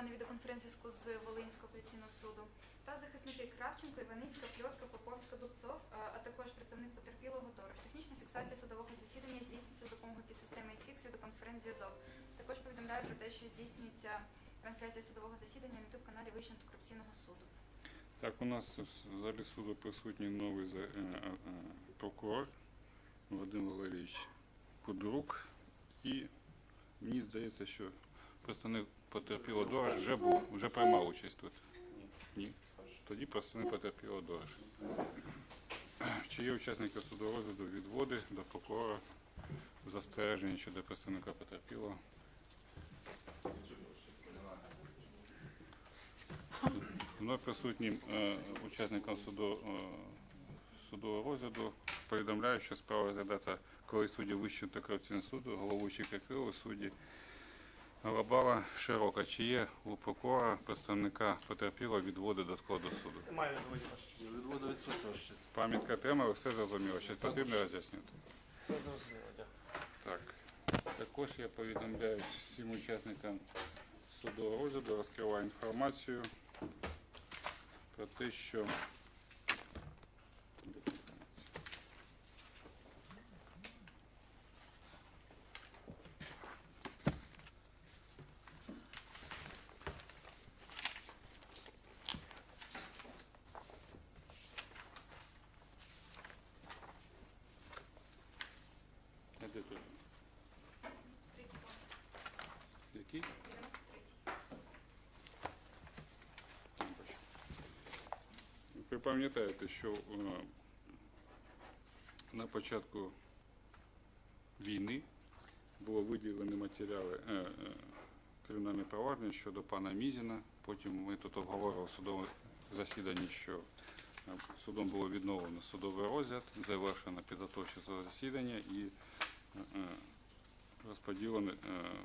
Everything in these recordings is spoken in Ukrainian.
транслюваний відеоконференц-зв'язку з Волинського апеляційного суду, та захисники Кравченко, Іваницька, Пльотка, Поповська, Дубцов, а також представник потерпілого Дорож. Технічна фіксація судового засідання здійснюється за допомогою підсистеми SIX відеоконференц-зв'язок. Також повідомляю про те, що здійснюється трансляція судового засідання на youtube каналі Вищого антикорупційного суду. Так, у нас в залі суду присутній новий е, е, прокурор Вадим Валерійович Кудрук. І мені здається, що представник потерпілого Дорож вже був, вже приймав участь тут. Ні. Тоді представник потерпілого Дорож. Чи є учасники судового розгляду відводи до прокурора застереження щодо представника потерпілого? Мною присутнім е, учасникам суду, е, судового розгляду повідомляю, що справа розглядається коли судді Вищого антикорупційного суду, головуючий Кикило, судді Галабала Широка. Чи є у прокурора представника потерпілого відводи до складу суду? Немає відводів ваші. Відводу відсутнього ще. Пам'ятка тема, ви все зрозуміло. Щось потрібно роз'яснити? Все зрозуміло, дякую. Так. Також я повідомляю всім учасникам судового розгляду, розкриваю інформацію про те, що А де тут? Який? 93. Там бачу. Ви пам'ятаєте, що е, на початку війни було виділені матеріали е, е, кримінальне провадження щодо пана Мізіна. Потім ми тут обговорили в судовому засіданні, що е, судом було відновлено судовий розгляд, завершено підготовче засідання і е, розподілено,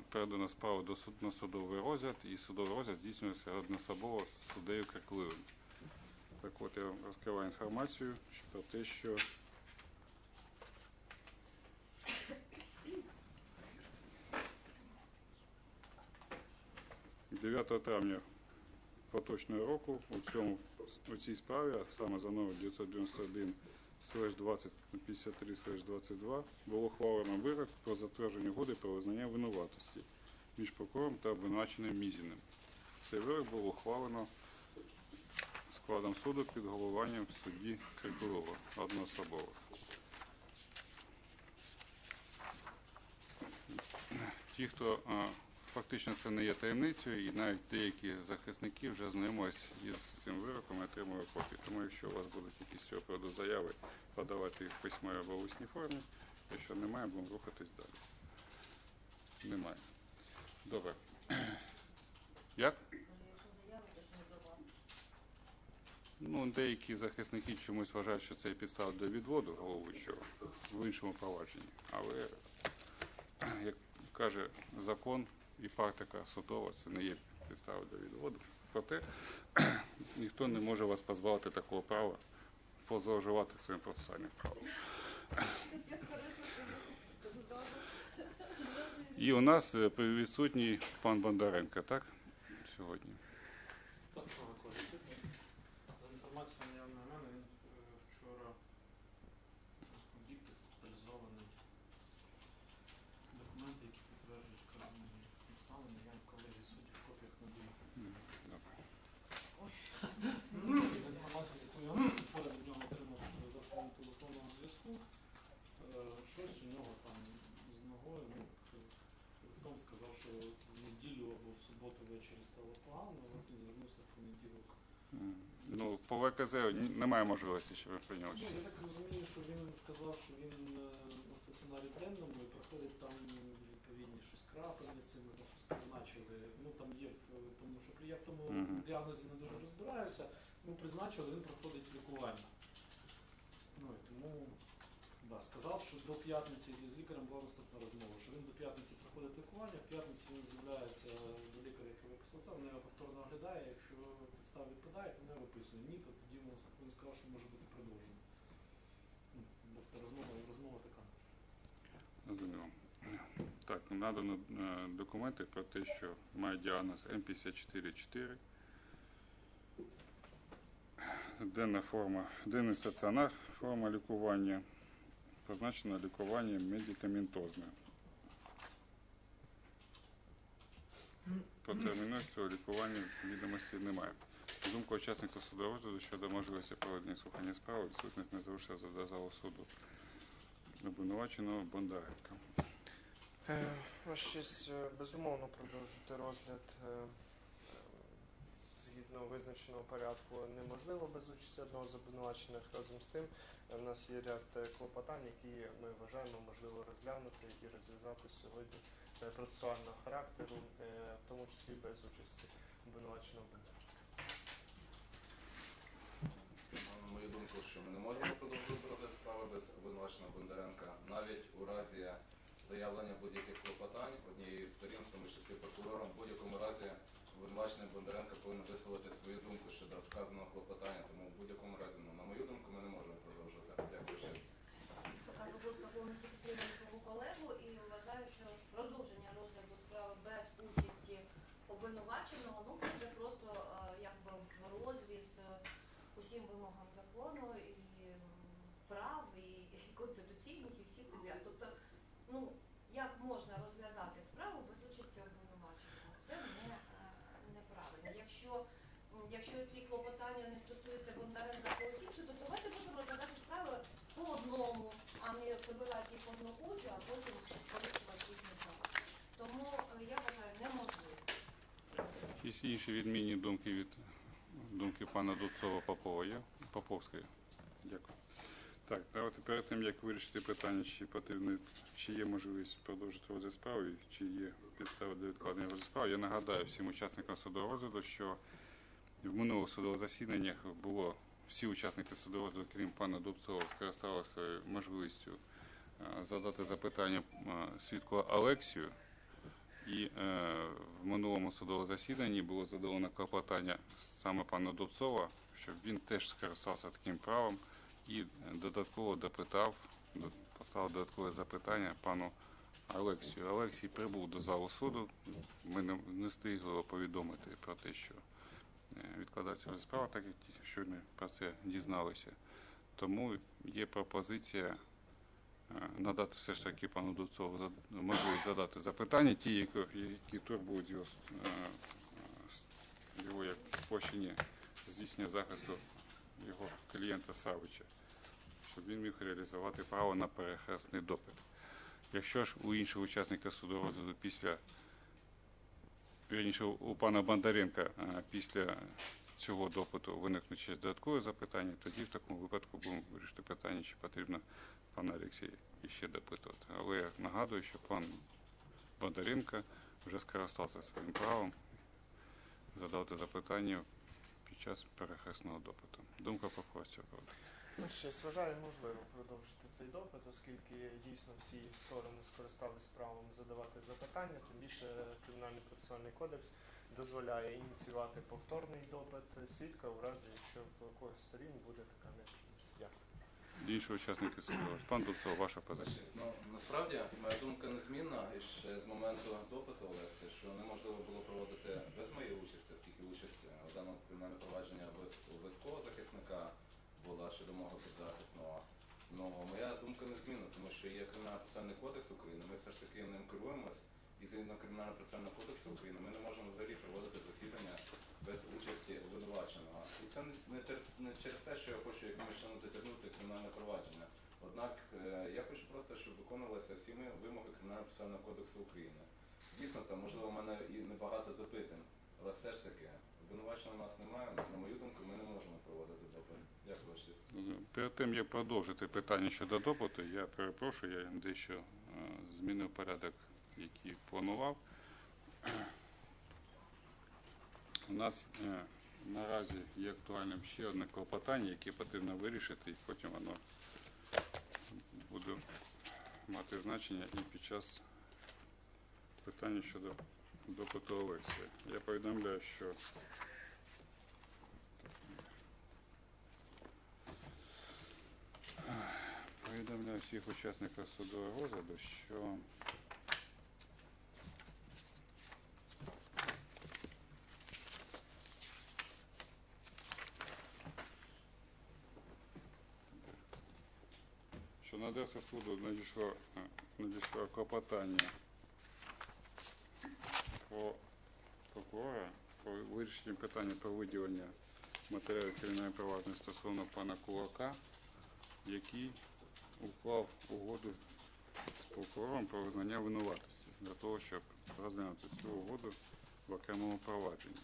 передано справу на судовий розгляд, і судовий розгляд здійснюється одноособово з суддею Крикливим. Так от я вам розкриваю інформацію про те, що «9 травня поточного року у цьому у цій справі, а саме за номер 991 20 53 22 було ухвалено вирок про затвердження угоди про визнання винуватості між прокурором та обвинуваченим Мізіним. Цей вирок було ухвалено складом суду під головуванням судді Крикулова одноособово. Ті, хто фактично це не є таємницею, і навіть деякі захисники вже знайомились із цим вироком і отримують копії. Тому якщо у вас будуть якісь цього приводу заяви, подавати їх в письмовій або усній формі. Якщо немає, будемо рухатись далі. Немає. Добре. Як? Ну, деякі захисники чомусь вважають, що це підстава для відводу головуючого в іншому провадженні. Але, як каже закон і практика судова, це не є підстава для відводу. Проте ніхто не може вас позбавити такого права позловживати своїм процесуальним правом. І у нас е, відсутній пан Бондаренко, так? Сьогодні. Так, що виходить? За інформацією наявною в мене, він е, вчора об'єкти фотоалізований документи, які підтверджують вказані обставини. Я колеги судді в копіях надаю. М, Добре. За інформацією, яку я вчора від нього отримав е, за своїм телефонного зв'язку, е, щось у нього там з ногою, ну, Хтом сказав, що в неділю або в суботу ввечері стало погано, але він звернувся в понеділок. М, Ну, ні- немає можливості, щоб ви прийняли. Ну, я так розумію, що він сказав, що він е, на стаціонарі денному і проходить там відповідні щось крапельниці, щось призначили. Ну там є тому, що я в тому Мгм. діагнозі не дуже розбираюся. Ми призначили, він проходить лікування. Ну і тому да, сказав, що до п'ятниці з лікарем була наступна розмова, що він до п'ятниці проходить лікування, в п'ятницю він з'являється до лікаря, який виписав це, вона його повторно оглядає, якщо підстав відпадає, то не виписує. Ні, то тоді він, сказав, що може бути продовжено. Ну, Тобто розмова, розмова така. Зрозуміло. Так, надано е, документи про те, що має діагноз М54-4. Денна форма, денний стаціонар, форма лікування, позначено лікування медикаментозне. Про терміновість цього лікування відомостей немає. Думка учасника судового розгляду щодо можливості проведення слухання справи, відсутність не залишила за залу суду обвинуваченого Бондаренка. Е, Ваш честь, е, безумовно продовжити розгляд е, згідно визначеного порядку неможливо без участі одного з обвинувачених. Разом з тим, в нас є ряд клопотань, які ми вважаємо можливо розглянути і розв'язати сьогодні процесуального характеру, в тому числі без участі обвинуваченого Бондаренка. Мою думку, що ми не можемо продовжувати розгляд справи без обвинуваченого Бондаренка, навіть у разі заявлення будь-яких клопотань однієї з сторін, в тому числі прокурором, в будь-якому разі обвинувачений Бондаренко повинен висловити свою думку щодо вказаного клопотання. Тому в будь-якому разі, ну, на мою думку, ми не можемо продовжувати. Дякую ще. Повністю підтримує свого колегу і вважаю, що продовження розгляду справи без участі обвинуваченого, ну це вже просто е, якби в розріз усім вимогам закону і прав, і, і конституційних, і всіх підряд. Тобто, ну як можна розглядати справу без участі обвинуваченого? Це не, е, неправильно. Якщо Якщо ці клопотання не стосуються Бондаренка та іншого, то давайте будемо розглядати справи по одному, а не вибирати їх одну кучу, а потім порушувати їхні права. Тому е, я вважаю неможливо. Є інші відмінні думки від думки пана Дудцова Попова є? Поповської. Дякую. Так, давайте перед тим, як вирішити питання, чи потрібно, чи є можливість продовжити розгляд справи, чи є підстави для відкладення розгляду справи, я нагадаю всім учасникам судового розгляду, що в минулих судових засіданнях було всі учасники судового розгляду, крім пана Дубцова, скористалися можливістю задати запитання свідку Алексію. І е, в минулому судовому засіданні було задоволено клопотання саме пана Дубцова, щоб він теж скористався таким правом і додатково допитав, до- поставив додаткове запитання пану Алексію. Олексій прибув до залу суду. Ми не, не встигли повідомити про те, що е, відкладається справа, так як щойно про це дізналися. Тому є пропозиція надати все ж таки пану Дудцову за- можливість задати запитання, ті, які, турбують його, е, е, його як площині здійснення захисту його клієнта Савича, щоб він міг реалізувати право на перехресний допит. Якщо ж у інших учасників судового розгляду після вірніше, у пана Бондаренка е, після цього допиту виникнуть ще додаткові запитання, тоді в такому випадку будемо вирішити питання, чи потрібно пана Олексія іще допитувати. Але я нагадую, що пан Бондаренко вже скористався своїм правом задати запитання під час перехресного допиту. Думка прокурорця, правда. Ну, щось вважаю можливо продовжити цей допит, оскільки дійсно всі сторони скористались правом задавати запитання, тим більше Кримінальний процесуальний кодекс дозволяє ініціювати повторний допит свідка у разі, якщо в когось з сторін буде така необхідність. Дякую. Інші учасники судового. Пан Дубцов, ваша позиція. Ну, насправді, моя думка незмінна і ще з моменту допиту Олекси, що неможливо було проводити без моєї участі, оскільки участь е, у даному кримінальному провадженні обов'язкового захисника була щодо мого підзахисного. Ну, моя думка незмінна, тому що є кримінальний процесуальний кодекс України, ми все ж таки ним керуємось, і згідно кримінального процесуального кодексу України ми не можемо взагалі проводити засідання без участі обвинуваченого. І це не- через, не через те, що я хочу якимось чином затягнути кримінальне провадження. Однак е, я хочу просто, щоб виконувалися всі вимоги Кримінального процесуального кодексу України. Дійсно, там можливо в мене і небагато запитань, але все ж таки обвинувачення у нас немає. На мою думку, ми не можемо проводити допит. Дякую ще. Перед тим, як продовжити питання щодо допиту, я перепрошую, я дещо е, змінив порядок, який планував. У нас е, наразі є актуальним ще одне клопотання, яке потрібно вирішити, і потім воно буде мати значення і під час питання щодо допиту Олексія. Я повідомляю, що повідомляю всіх учасників судового розгляду, що На суду надійшло, е, надійшло клопотання про прокурора про вирішення питання про виділення матеріалів кримінальної провадження стосовно пана Кулака, який уклав угоду з прокурором про визнання винуватості для того, щоб розглянути цю угоду в окремому провадженні.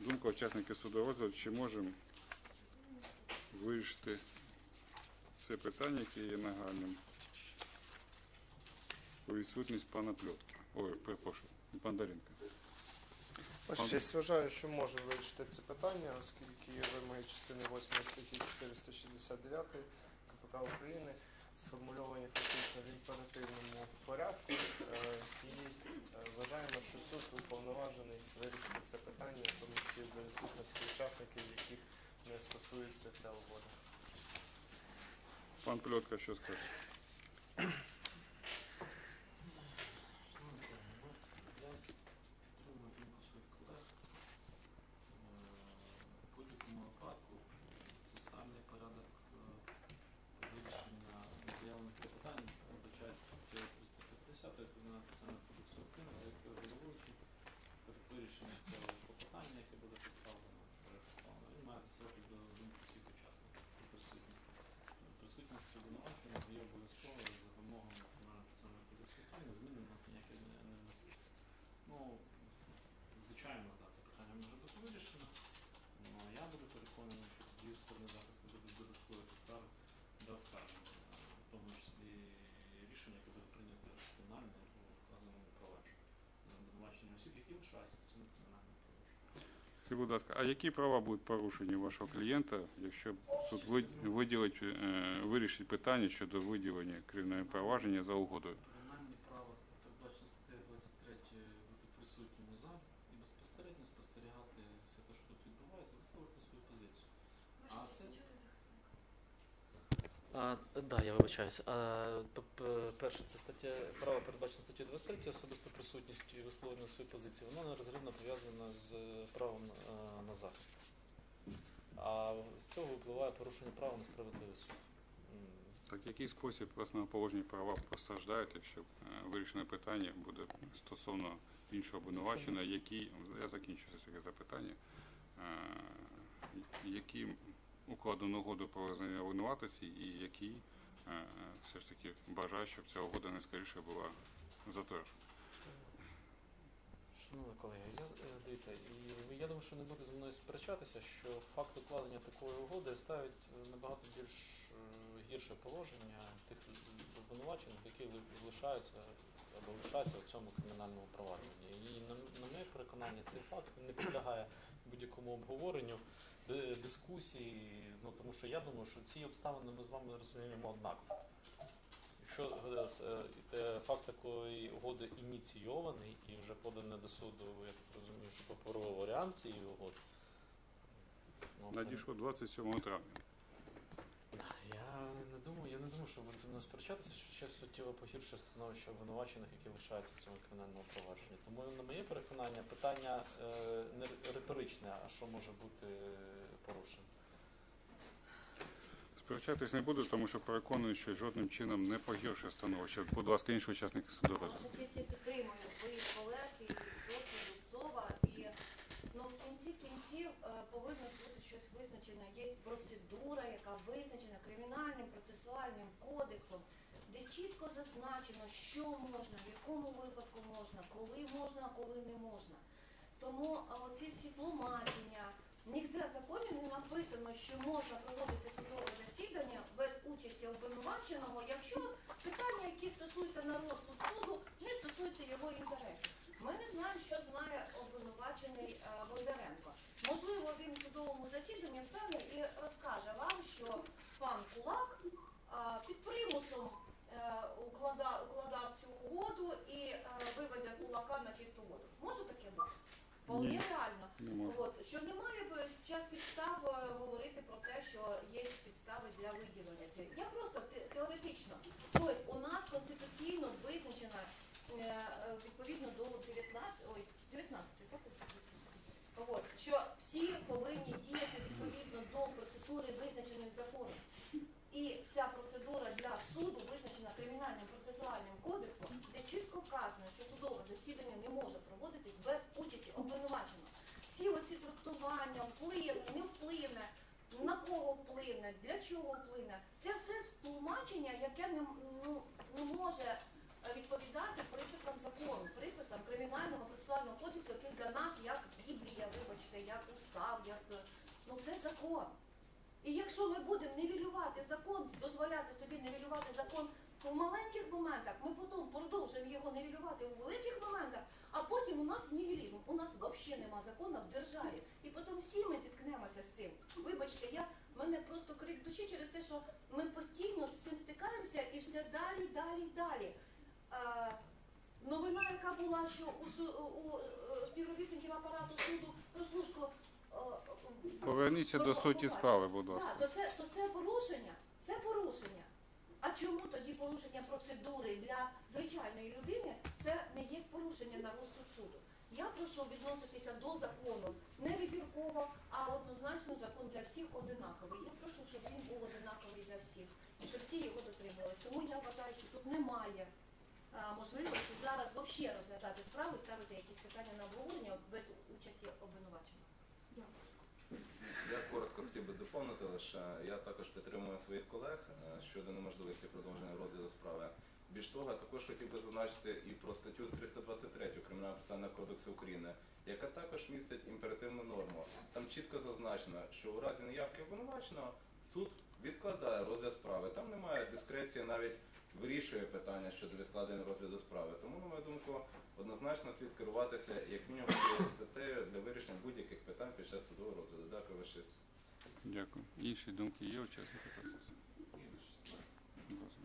Думка учасників суду розгляду, чи можемо вирішити це питання, яке є нагальним у відсутність пана Пльотки. Ой, перепрошую, Бондаренка. Ваша честь, вважаю, що можна вирішити це питання, оскільки вимоги частини 8 статті 469 КПК України сформульовані фактично в імперативному порядку е, і е, вважаємо, що суд уповноважений вирішити це питання, тому числі за відсутності учасників, яких не стосується ця угода. Пан Пльотка що скаже? Я підтримую думку своїх колег. Е, В будь-якому випадку соціальний порядок е, вирішення заявлених питань передбачається статтею 350 Кримінального процесуального кодексу України, за якою головуючий перед вирішенням цього клопотання, яке буде представлено, що буде представлено, він має засилати до думки всіх учасників і присутніх. Присутність обвинувачення є обов'язковою за вимогами Кримінального кодексу України, зміни в нас ніякі не, не внеслися. Ну, звичайно, да, це питання може бути вирішено. Ну, а я буду переконаний, що тоді сторони захисту будуть додаткові підстави для оскарження, в тому числі рішення, яке буде прийнято фінальне у вказаному провадженні за осіб, які лишаються в цьому. Скажіть, будь ласка, а які права будуть порушені вашого клієнта, якщо суд ви- виділить, е, вирішить питання щодо виділення кримінального провадження за угодою? Кримінальні права, передбачено статтею 23, бути присутнім у залі і безпосередньо спостерігати все те, що тут відбувається, висловити свою позицію. А Ваша честь, це- не чути захисника. А, да, я вибачаюсь. А, п- п- перше, це стаття право передбачено статтю 23, особиста присутність і висловлення своєї позиції. Вона нерозривно пов'язана з правом на, на захист. А з цього випливає порушення права на справедливий суд. Так який спосіб основоположні права постраждають, якщо е, вирішене питання буде стосовно іншого обвинувачення, який, я закінчу таке запитання, е, який укладено угоду про визнання винуватості і який е, е, все ж таки бажає, щоб ця угода найскоріше була затверджена. Шановні колеги, я е, дивіться, і я думаю, що не буде зі мною сперечатися, що факт укладення такої угоди ставить набагато більш гірше положення тих обвинувачених, які ли- лишаються або лишаються в цьому кримінальному провадженні. І на, на моє переконання, цей факт не підлягає будь-якому обговоренню, ди- дискусії. Ну тому що я думаю, що ці обставини ми з вами розуміємо однаково. Якщо е, е, факт такої угоди ініційований і вже поданий до суду, я так розумію, що паперовий варіант цієї угоди. ну, Надійшло 27 травня. Я не думаю, я не думаю, що буде зі мною сперечатися, що ще суттєво погіршує становище обвинувачених, які лишаються в цьому кримінальному провадженні. Тому на моє переконання питання е, не риторичне, а що може бути порушено. Сперечатись не буду, тому що переконаний, що жодним чином не погіршує становище. Будь ласка, інші учасники суду розгляду. Ваша честь, я підтримую своїх колег і Дубцова. І ну, в кінці кінців е, повинно бути щось визначене. Є процедура, яка визначена кримінальним процесуальним кодексом, де чітко зазначено, що можна, в якому випадку можна, коли можна, а коли не можна. Тому оці всі тлумачення, ніде в законі не написано, що можна проводити судове засідання без участі обвинуваченого, якщо питання, які стосуються на розсуд суду, не стосуються його інтересів. Ми не знаємо, що знає обвинувачений е, Бондаренко. Можливо, він в судовому засіданні стане і розкаже вам, що пан Кулак е, під примусом е, уклада- укладав цю угоду і е, виведе кулака на чисту воду. Може таке бути? Вполне Ні. реально. Не можу. От, що немає б час підстав е, говорити про те, що є підстави для виділення цього. Я просто те- теоретично. Тобто у нас конституційно визначена е, е, відповідно до 19, ой, 19, так? От, що всі повинні діяти чітко вказано, що судове засідання не може проводитись без участі обвинуваченого. Всі оці трактування, вплине, не вплине, на кого вплине, для чого вплине, це все тлумачення, яке не, ну, не може е, відповідати приписам закону, приписам кримінального процесуального кодексу, який для нас як Біблія, вибачте, як устав, як е, ну це закон. І якщо ми будемо невілювати закон, дозволяти собі невілювати закон в маленьких моментах, ми потім продовжуємо його нівелювати у великих моментах, а потім у нас нігілізм. У нас взагалі нема закону в державі. І потім всі ми зіткнемося з цим. Вибачте, я мене просто крик душі через те, що ми постійно з цим стикаємося і все далі, далі, далі. Е, новина, яка була, що у, у е, співробітників апарату суду прослушку е, Поверніться до суті справи, будь ласка. так, то це, то. Це порушення. Порушення процедури для звичайної людини це не є порушення на розсуд суду? Я прошу відноситися до закону не вибірково, а однозначно закон для всіх одинаковий. Я прошу, щоб він був одинаковий для всіх і щоб всі його дотримувалися. Тому я вважаю, що тут немає а, можливості зараз взагалі розглядати справу і ставити якісь питання на обговорення без участі обвинуваченого. Дякую. Я коротко хотів би доповнити лише. Я також підтримую своїх колег е, щодо неможливості продовження розгляду справи. Більш того, також хотів би зазначити і про статтю 323 Кримінального процесуального кодексу України, яка також містить імперативну норму. Там чітко зазначено, що у разі неявки обвинуваченого суд відкладає розгляд справи. Там немає дискреції, навіть вирішує питання щодо відкладення розгляду справи. Тому, на мою думку, однозначно слід керуватися як мінімум статтею для вирішення будь-яких питань під час судового розгляду. Дякую, честь. Дякую. Інші думки є учасники процесу? Ласка.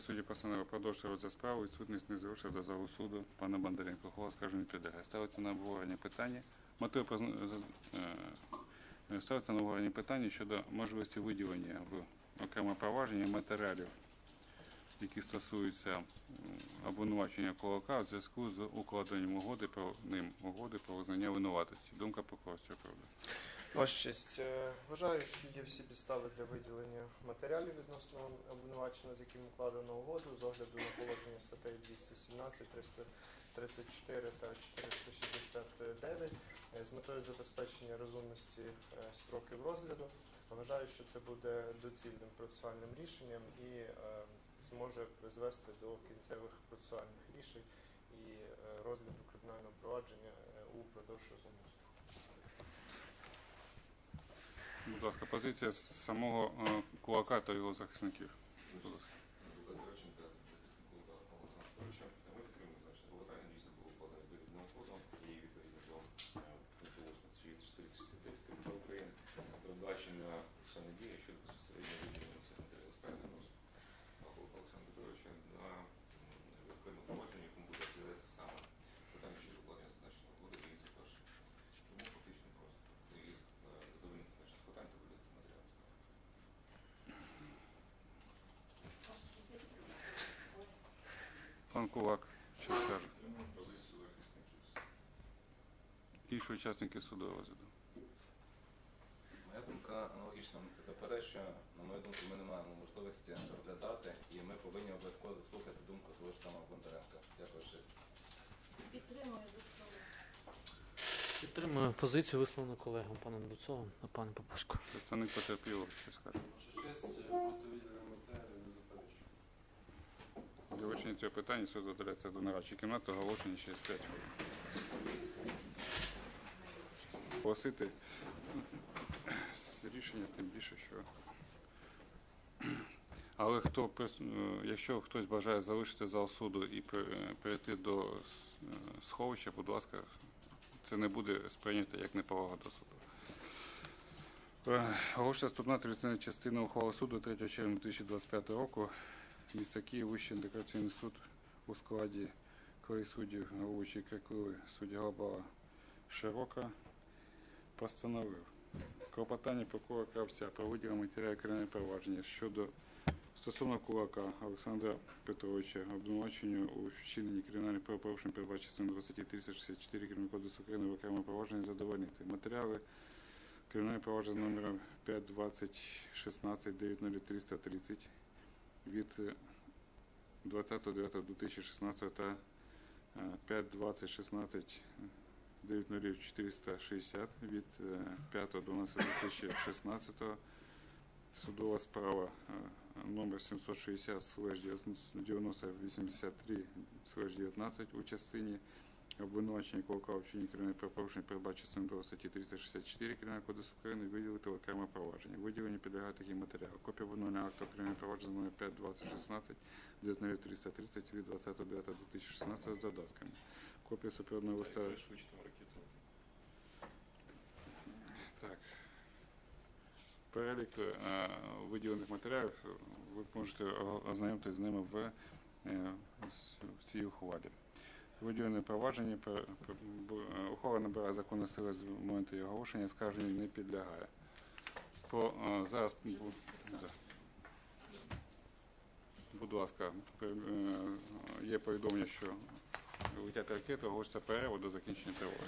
Судді постанови продовжує розгляд справи, відсутність не залишив до залу суду пана Бондаренко. Голос скаже не підлягає. Ставиться на обговорення питання. За- е, ставиться на обговорення питання щодо можливості виділення в окреме провадження матеріалів, які стосуються обвинувачення кулака в зв'язку з укладенням угоди про ним угоди про визнання винуватості. Думка прокурора з. Ваша честь, е, вважаю, що є всі підстави для виділення матеріалів відносно обвинуваченого, з яким укладено угоду, з огляду на положення статей 217, 334 та 469 е, з метою забезпечення розумності е, строків розгляду. Вважаю, що це буде доцільним процесуальним рішенням і зможе призвести до кінцевих процесуальних рішень і е, розгляду кримінального провадження е, упродовж розумності. Будь ласка, позиція самого е, кулака та його захисників. Будь ласка. Адвокат Граченка, захисник Олександра Анатолійовича. Ми підтримуємо значить клопотання дійсно було вкладено відповідним позовом і відповідно до е, пункту 8 статті 465 КПК України передбачено саме дії щодо безпосередньо виділення цих матеріалів справи відносно Холока Олександра Петровича на м, окреме провадження, якому буде розглядатися саме питання щодо укладення зазначеного угоди і це перше. Тому фактично просто і е, задовольнити значних питань та видати матеріал справи. Пан Кулак, що скаже? Інші учасники судового розгляду. Моя думка аналогічна заперечує. На мою думку, ми не маємо можливості розглядати, і ми повинні обов'язково заслухати думку того ж самого Бондаренка. Дякую ще. раз. Підтримую. Підтримую позицію висловлену колегом паном Дуцовим паном Поповською. Представник потерпілого, що скаже? Ваша честь, проти виділення матеріалів не заперечую. Для вирішення цього питання суд додається до нарадчої кімнати, оголошення через 5 хвилин. Просити рішення, тим більше, що. Але хто е, якщо хтось бажає залишити зал суду і е, перейти до е, сховища, будь ласка, це не буде сприйнято як неповага до суду. Оголошується вступна традиційна частина ухвали суду 3 червня 2025 року. Місто Київ, Вищий антикорупційний суд у складі колись суддів головуючий Крикливий, суддя Глобала Широка постановив клопотання прокурора Кравця про виділення матеріалів кримінального провадження щодо стосовно кулака Олександра Петровича обвинувачення у вчиненні кримінальних правопорушень передбачено частиною 20 364 Кримінального кодексу України в окремому провадженні задовольнити. Матеріали Кримінальне провадження номером 52016 90330 від е, 20.09.2016 та е, 52016 90460 від е, 5.12.2016 судова справа е, номер 760 9083 19 у частині обвинувачення Колка вчинення кримінального правопорушення передбачено 2 статті 364 Кримінального кодексу України виділити окреме провадження. Виділення підлягає такі матеріали. Копія обвинувального акту кримінального провадження номер 5 2016 330 від 20.09.2016 з додатками. Копія листа ракету. Так. Перелік е, виділених матеріалів е, ви можете о- ознайомитися з ними в, е, в цій ухвалі. Виділене провадження ухвала набирає законної сили з моменту його оголошення, скарженню не підлягає. По, е, зараз будь ласка, е, є повідомлення, що летять ракети, оголоситься перерву до закінчення тривоги.